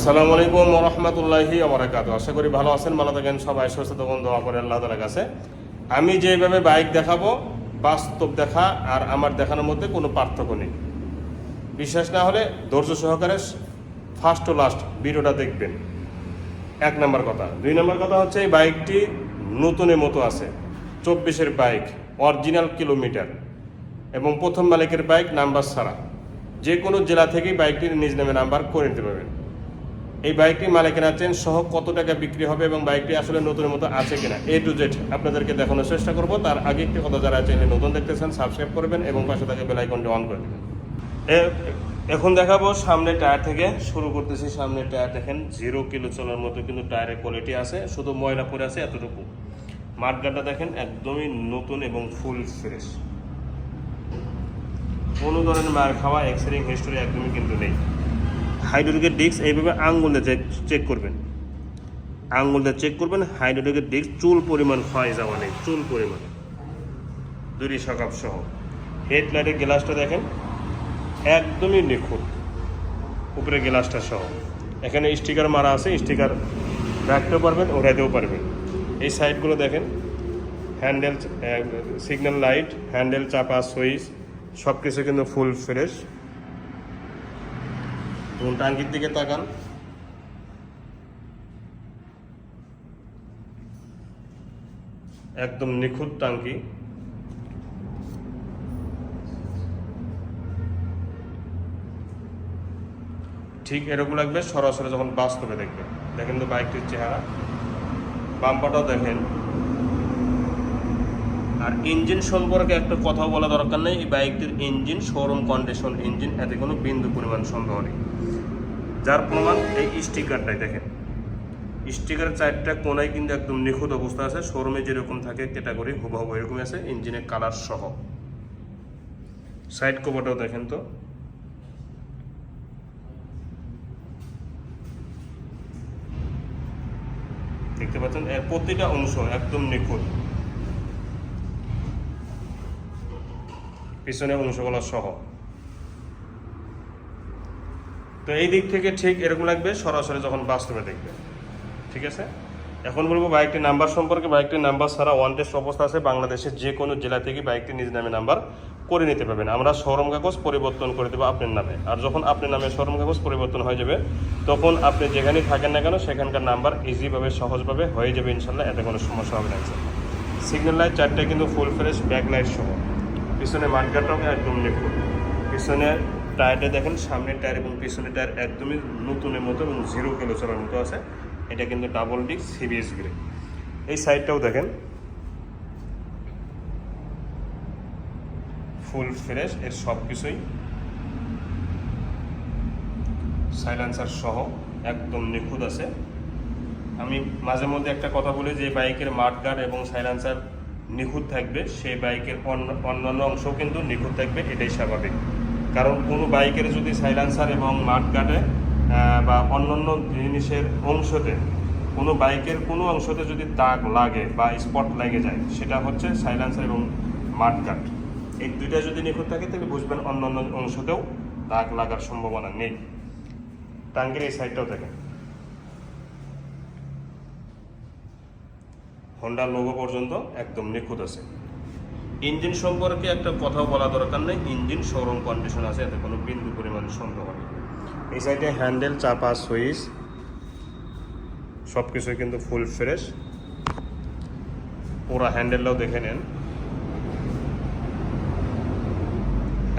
আসসালামু আলাইকুম রহমতুল্লাহি আবরাকাত আশা করি ভালো আছেন, ভালো থাকেন, সবাই সুস্থ তখন দোয়া করে আল্লাহ কাছে। আমি যেভাবে বাইক দেখাবো, বাস্তব দেখা আর আমার দেখানোর মধ্যে কোনো পার্থক্য নেই। বিশ্বাস না হলে ধৈর্য সহকারে ফার্স্ট টু লাস্ট ভিডিওটা দেখবেন। এক নম্বর কথা। দুই নম্বর কথা হচ্ছে, এই বাইকটি নতুনের মতো আছে। চব্বিশের বাইক অরিজিনাল কিলোমিটার এবং প্রথম মালিকের বাইক নাম্বার ছাড়া। যে কোনো জেলা থেকেই বাইকটির নিজ নামে নাম্বার করে নিতে পারবেন। এই বাইকটি মালিকানা চেন সহ কত টাকা বিক্রি হবে এবং বাইকটি আসলে নতুনের মতো আছে কিনা? এ টু জেড আপনাদেরকে দেখানোর চেষ্টা করব। তার আগে একটি কথা যারা চ্যানেলে নতুন দেখতেছেন সাবস্ক্রাইব করবেন এবং পাশে থাকা বেল আইকনটি অন করে দেবেন। এখন দেখাবো সামনে টায়ার থেকে। শুরু করতেছি সামনে টায়ার দেখেন জিরো কিলো চলার মতো কিন্তু টায়ারের কোয়ালিটি আছে, শুধু ময়লা পরে আছে এতটুকু। মাঠগাটা দেখেন, একদমই নতুন এবং ফুল ফ্রেশ কোনো ধরনের মার খাওয়া এক্সরেং হিস্টোরি একদমই কিন্তু নেই। হাইড্রোলিকের ডিস্ক এইভাবে আঙ্গুল চেক করবেন। আঙ্গুল দিয়ে চেক করবেন, হাইড্রোলিকের ডিস্ক চুল পরিমাণ ক্ষয় যাওয়া নেই, চুল পরিমাণ। দুরি সকাপ সহ। হেডলাইটের গ্লাসটা দেখেন, একদমই নিখুঁত। উপরে গ্লাসটা সহ। এখানে স্টিকার মারা আছে, স্টিকার রাখতেও পারবেন ওঠাইতেও পারবেন। এই সাইডগুলো দেখেন, হ্যান্ডেল সিগন্যাল লাইট, হ্যান্ডেল চাপা, সুইচ সব কিছু কিন্তু ফুল ফ্রেশ। এবং টাঙ্কির দিকে তাকান। একদম নিখুঁত টাঙ্কি। ঠিক এরকম লাগবে সরাসরি যখন বাস্তবে দেখবে। দেখেন তো বাইকটির চেহারা। বাম্পাটাও দেখেন। আর ইঞ্জিন সম্পর্কে একটা কথা বলা দরকার নেই। এই বাইকটির ইঞ্জিন শোরুম কন্ডিশন ইঞ্জিন, এতে কোনো বিন্দু পরিমাণ সন্দেহ নেই। যার প্রমাণ এই স্টিকারটাই, দেখেন। স্টিকারের চারটা কোনায় কিন্তু একদম নিখুঁত অবস্থা আছে। শোরুমে যেরকম থাকে ক্যাটাগরি হুবহু এরকমই আছে, ইঞ্জিনের কালার সহ। সাইড কভারটাও দেখেন তো। দেখতে পাচ্ছেন? এর প্রতিটা অংশ একদম নিখুঁত। পিছনে অংশগুলো সহ। তো এই দিক থেকে ঠিক এরকম লাগবে, সরাসরি যখন বাস্তবে দেখবে। ঠিক আছে? এখন বলব বাইকটির নাম্বার সম্পর্কে বাইকটির নাম্বার ছাড়া ওয়ান টেস্ট অবস্থা আছে। বাংলাদেশের যে কোনো জেলা থেকে বাইকটি নিজ নামে নাম্বার করে নিতে পারবেন। আমরা শোরুম কাগজ পরিবর্তন করে দেবো আপনার নামে। আর যখন আপনার নামে শোরুম কাগজ পরিবর্তন হয়ে যাবে, তখন আপনি যেখানেই থাকেন না কেন, সেখানকার নাম্বার ইজিভাবে সহজভাবে হয়ে যাবে ইনশাল্লাহ। এতে কোনো সমস্যা হবে না সিগন্যাল লাইট চারটে কিন্তু ফুল ফ্রেশ ব্যাক লাইট সহ। পিছনে মাঠগাটাও একদম নিখুঁত পিছনে টায়ারটা দেখেন, সামনের টায়ার এবং পিছনের টায়ার একদমই নতুনের মতো এবং জিরো কিলো চলার মতো আছে। এটা কিন্তু ডাবল ডিস্ক সিবিএস গ্রে এই সাইডটাও দেখেন। ফুল ফ্রেশ এর সব কিছুই সাইলেন্সার সহ একদম নিখুঁত আছে। আমি মাঝে মধ্যে একটা কথা বলি যে বাইকের মাঠগার্ড এবং সাইলেন্সার নিখুঁত থাকবে, সেই বাইকের অন্য, অন্যান্য অংশও কিন্তু নিখুঁত থাকবে, এটাই স্বাভাবিক। কারণ কোনো বাইকের যদি সাইলেন্সার এবং মাঠগার্ডে বা অন্যান্য জিনিসের অংশতে, কোনো বাইকের কোনো অংশতে যদি দাগ লাগে বা স্পট লেগে যায়, সেটা হচ্ছে সাইলেন্সার এবং মাঠগার্ড এই দুইটা যদি নিখুঁত থাকে, তাহলে বুঝবেন অন্যান্য অংশতেও দাগ লাগার সম্ভাবনা নেই। টাঙ্গের এই সাইডটাও দেখেন। হন্ডা লোগো পর্যন্ত একদম নিখুঁত আছে। ইঞ্জিন সম্পর্কে একটা কথা বলা দরকার নেই, ইঞ্জিন শোরুম কন্ডিশন আছে, এতে কোনো বিন্দু পরিমাণ সন্দেহ নেই। এই সাইডে হ্যান্ডেল চাপা সুইচ সব কিছুই কিন্তু ফুল ফ্রেশ পুরো হ্যান্ডেলটাও দেখে নেন।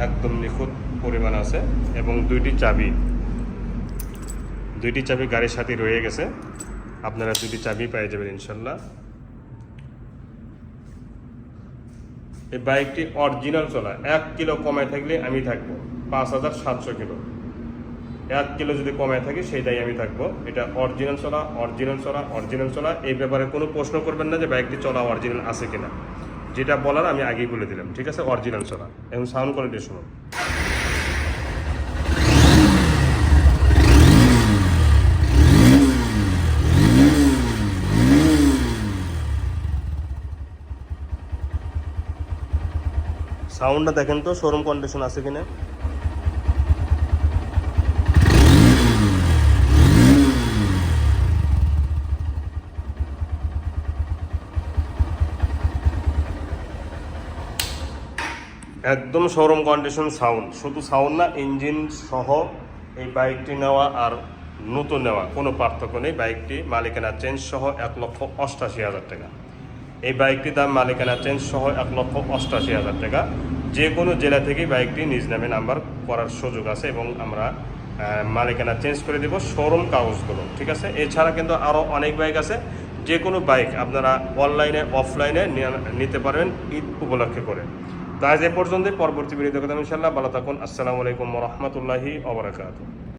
একদম নিখুঁত পরিমাণ আছে এবং দুইটি চাবি। দুইটি চাবি গাড়ির সাথে রয়ে গেছে। আপনারা দুইটি চাবি পেয়ে যাবেন ইনশাল্লাহ। এই বাইকটি অরিজিনাল চলা। এক কিলো কমায় থাকলে আমি থাকব পাঁচ হাজার সাতশো কিলো। এক কিলো যদি কমায় থাকে সেইটাই আমি থাকব। এটা অরিজিনাল চলা অরিজিনাল চলা অরিজিনাল চলা। এই ব্যাপারে কোনো প্রশ্ন করবেন না যে বাইকটি চলা অরিজিনাল আছে কিনা। যেটা বলার আমি আগেই বলে দিলাম। ঠিক আছে? অরিজিনাল চলা। এবং সাউন্ড কোয়ালিটি শুনুন। সাউন্ডটা দেখেন তো শোরুম কন্ডিশন আছে কিনা? একদম শোরুম কন্ডিশন সাউন্ড শুধু সাউন্ড না ইঞ্জিন সহ এই বাইকটি নেওয়া আর নতুন নেওয়া, কোনো পার্থক্য নেই। বাইকটি মালিকানা চেঞ্জ সহ এক লক্ষ অষ্টাশি হাজার টাকা। এই বাইকটির দাম মালিকানা চেঞ্জ সহ এক লক্ষ অষ্টাশি হাজার টাকা। যে কোনো জেলা থেকেই বাইকটি নিজ নামে নাম্বার করার সুযোগ আছে এবং আমরা মালিকানা চেঞ্জ করে দেব শোরুম কাগজগুলো, ঠিক আছে? এছাড়া কিন্তু আরও অনেক বাইক আছে। যে কোনো বাইক আপনারা অনলাইনে, অফলাইনে নিতে পারবেন ঈদ উপলক্ষে করে। তো আজ এ পর্যন্ত পরবর্তী ভিডিও দেখতাম ইনশাল্লাহ ভালো থাকুন। আসসালামু আলাইকুম রহমতুল্লাহি ওবরাকাতু